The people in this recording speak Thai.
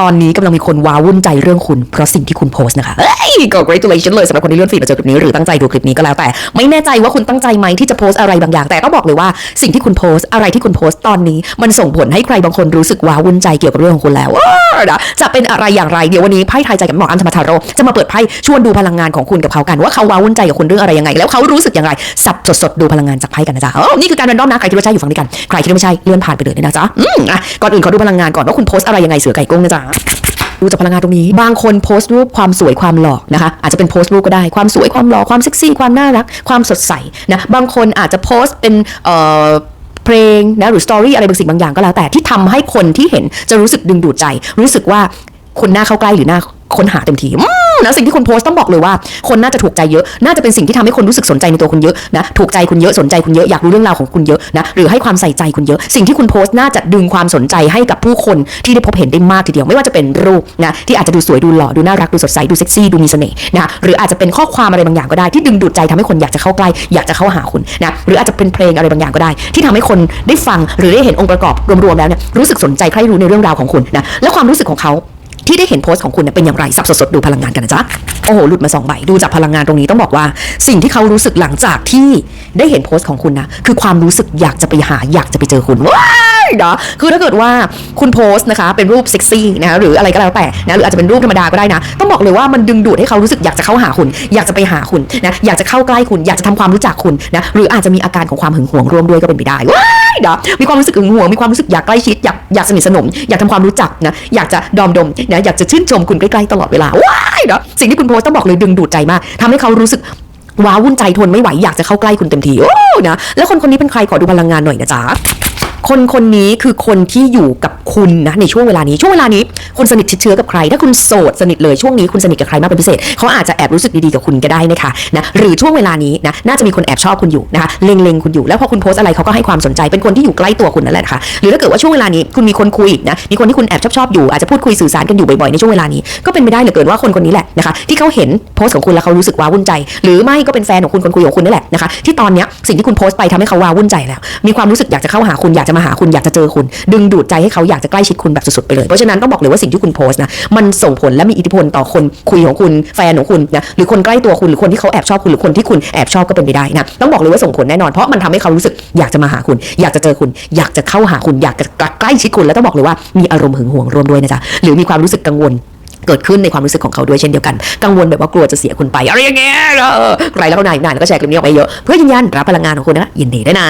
ตอนนี้กำลังมีคนว้าวุ่นใจเรื่องคุณ เพราะสิ่งที่คุณโพสต์นะคะเอ้ยก็ congratulation เลยสำหรับคนที่เลื่อนฟีดมาเจอคลิปนี้หรือตั้งใจดูคลิปนี้ก็แล้วแต่ ไม่แน่ใจว่าคุณตั้งใจไหมที่จะโพสต์อะไรบางอย่าง แต่ต้องบอกเลยว่าสิ่งที่คุณโพสต์อะไรที่คุณโพสต์ตอนนี้ มันส่งผลให้ใครบางคนรู้สึกว้าวุ่นใจเกี่ยวกับเรื่องของคุณแล้วนะจะเป็นอะไรอย่างไรเดี๋ยววันนี้ไพ่ทายใจกับหมออัมธรรมทาโรจะมาเปิดไพ่ชวนดูพลังงานของคุณกับเขากัน ว่าเขาว้าวุ่นใจกับคุณเรื่องอะไรยังไง แล้วเขารู้สึกอย่างไรสับสดๆดูพลังงานจากไพ่กันนะจ๊ะอ๋อนี่คือการแรนดอมนะใครคิดว่าใช่อยู่ฝั่งนี้กันใครคิดว่าไม่ใช่เลื่อนผ่านไปเลยนะจ๊ะอืมอะก่อนอื่นขอดูพลังงานก่อนว่าคุณโพสต์อะไรยังไงเสือไก่กุ้งนะจ๊ะดูจากพลังงานตรงนี้ บางคนโพสต์รูปความสวยความหล่อนะคะ อาจจะเป็นโพสต์รูปก็ได้ ความสวยความหล่อความเซ็กซี่ความน่ารัก ความสดใสนะ บางคนอาจจะโพสต์เป็นเอ่อเพลงนะหรือสตอรี่อะไรบางสิ่งบางอย่างก็แล้วแต่ที่ทำให้คนที่เห็นจะรู้สึกดึงดูดใจ รู้สึกว่า คนหน้าเข้าใกล้หรือหน้าค้นหาเต็มทีนะสิ่งที่คุณโพสต์ต้องบอกเลยว่า คนน่าจะถูกใจเยอะ น่าจะเป็นสิ่งที่ทำให้คนรู้สึกสนใจในตัวคุณเยอะนะถูกใจคุณเยอะสนใจคุณเยอะอยากรู้เรื่องราวของคุณเยอะนะหรือให้ความใส่ใจคุณเยอะ สิ่งที่คุณโพสต์น่าจะดึงความสนใจให้กับผู้คนที่ได้พบเห็นได้มากทีเดียวไม่ว่าจะเป็นรูปนะที่อาจจะดูสวยดูหล่อดูน่ารักดูสดใสดูเซ็กซี่ดูมีเสน่ห์นะหรืออาจจะเป็นข้อความอะไรบางอย่างก็ได้ที่ดึงดูดใจทำให้คนอยากจะเข้าใกล้อยากจะเข้าหาคุณนะหรืออาจจะเป็นเพลงอะไรบางอย่างก็ได้ ที่ทำให้คนได้ฟังหรือได้เห็นองค์ประกอบรวมๆแล้วเนี่ยรู้สึกสนใจใคร่รู้ในเรื่องราวของคุณนะและความรู้สึกของเขา ที่ได้เห็นโพสต์ของคุณเป็นอย่างไรสับสดๆดูพลังงานกันนะจ๊ะโอ้โหหลุดมาสองใบดูจากพลังงานตรงนี้ต้องบอกว่า สิ่งที่เขารู้สึกหลังจากที่ได้เห็นโพสต์ของคุณนะคือความรู้สึกอยากจะไปหาอยากจะไปเจอคุณว้า ยนะคือถ้าเกิดว่าคุณโพสต์นะคะเป็นรูปเซ็กซี่นะหรืออะไรก็แล้วแต่นะหรืออาจจะเป็นรูปธรรมดาก็ได้นะ ต้องบอกเลยว่ามันดึงดูดให้เขารู้สึกอยากจะเข้าหาคุณ อยากจะไปหาคุณนะอยากจะเข้าใกล้คุณ อยากจะทำความรู้จักคุณนะหรืออาจจะมีอาการของความหึงหวงร่วมด้วยก็เป็นไปได้ว้ายนะมีความรู้สึกหึงหวงมีความรู้สึกอยากใกล้ชิดอยากอยากสนิทสนม อยากทำความรู้จักนะอยากจะดอมดมนะอยากจะชื่นชมคุณใกล้ๆตลอดเวลาว้ายนะสิ่งที่คุณโพสต์ต้องบอกเลยดึงดูดใจมากทำให้เขารู้สึกว้าวุ่นใจทนไม่ไหวอยากจะเข้าใกล้คุณเต็มทีโอ้นะแล้วคนคนนี้เป็นใครขอดูพลังงานหน่อยนะจ๊ะ คนคนนี้คือคนที่อยู่กับคุณนะในช่วงเวลานี้ช่วงเวลานี้คุณสนิทชิดเชื้อกับใคร ถ้าคุณโสดสนิทเลยช่วงนี้คุณสนิทกับใครมากเป็นพิเศษเขาอาจจะแอบรู้สึกดีๆกับคุณก็ได้นะคะนะหรือช่วงเวลานี้นะน่าจะมีคนแอบชอบคุณอยู่นะคะเล็งๆคุณอยู่แล้วพอคุณโพสอะไรเขาก็ให้ความสนใจเป็นคนที่อยู่ใกล้ตัวคุณนั่นแหละค่ะหรือถ้าเกิดว่าช่วงเวลานี้คุณมีคนคุยนะมีคนที่คุณแอบชอบชอบอยู่อาจจะพูดคุยสื่อสารกันอยู่บ่อยๆในช่วงเวลานี้ก็เป็นไปได้เหลือเกินว่าคนคนนี้แหละนะคะที่เขาเห็นโพสของคุณแล้วเขารู้สึกว้าวุ่นใจ หรือไม่ก็เป็นแฟนของคุณคนคุยของคุณนั่นแหละนะคะที่ตอนเนี้ยสิ่งที่คุณโพสไปทำให้เขาว้าวุ่นใจแล้ว มีความรู้สึกอยากจะเข้าหาคุณอยากจะมาหาคุณอยากจะเจอคุณ ดึงดูดใจให้เขาอยากจะใกล้ชิดคุณแบบสุดๆไปเลยเพราะฉะนั้นต้องบอกเลยว่าสิ่งที่คุณโพสต์นะมันส่งผลและมีอิทธิพลต่อคนคุยของคุณแฟนของคุณนะหรือคนใกล้ตัวคุณหรือคนที่เขาแอบชอบคุณหรือคนที่คุณแอบชอบก็เป็นไปได้นะต้องบอกเลยว่าส่งผลแน่นอนเพราะมันทำให้เขารู้สึกอยากจะมาหาคุณ อยากจะเจอคุณ อยากจะเข้าหาคุณอยากจะใกล้ชิดคุณแล้วต้องบอกเลยว่ามีอารมณ์หึงหวงร่วมด้วยนะจ๊ะหรือมีความรู้สึกกังวลเกิดขึ้นในความรู้สึกของเขาด้วยเช่นเดียวกัน กังวลแบบว่ากลัวจะเสียคุณไป อะไรอย่างเงี้ยเออใครแล้วก็นายนายแล้วก็แชร์คลิปนี้ออกไปเยอะ เพื่อยืนยันรับพลังงานของคุณนะยินดีด้วยนะ